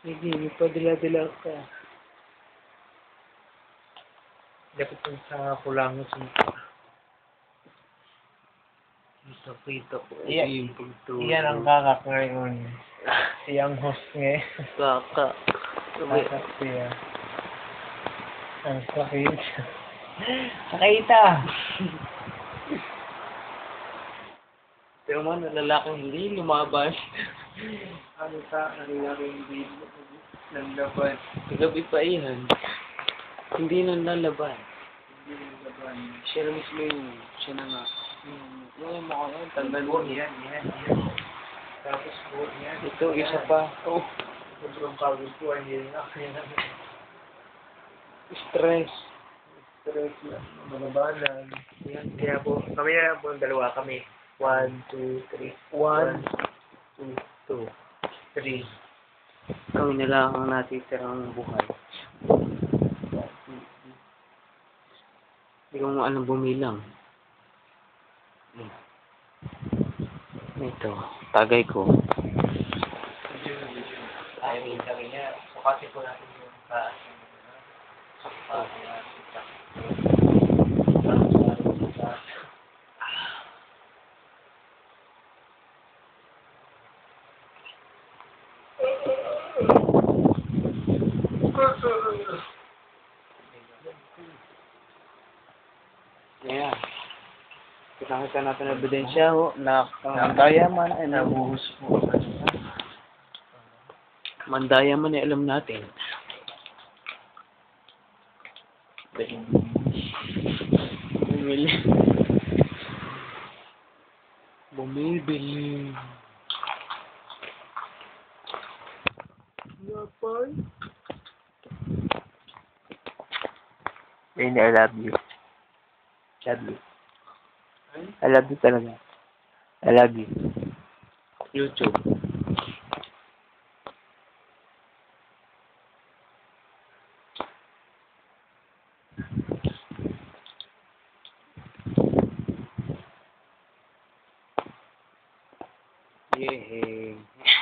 Sige, ipadila-dila ka. Dapat yung sa kulangot mo. Kita, kita ko. Iyan- yung pagtulog. Iyan ang kakak ngayon. Siyang host ngayon. Kaka. Kakak siya. Ang sakit. Nakita! Pero man, lalaking hindi lumabas. Ano sa kanila rin video ng laban. Gabi pa iyan. Hindi nang lalaban. Hindi ng laban. Siya na mismo yung, siya na nga. Hmm, Yung mo ko yan, tanggal mo. Yan, yan, yan. Tapos po, yan. Ito, isa pa. Oh, Sobrang pagod ko, hindi na kaya na. stress. Stress na, malabanan. Yan, kaya po, kami na po, dalawa kami. One, two, three. One, two, two. three. Kami na lang ang natitirang buhay. Hindi ko mo alam bumilang. Ito, tagay ko. Ay, sabi niya, sukatin po natin yung taas. Yeah. Kita natin ang ebidensya ho, na mandaya man ay nabuhos po. Mandaya man ay alam natin. Bumili. Bumibili. Yapay. Ayun, I love you. Love you. I love you talaga. I love you. YouTube. Yeah.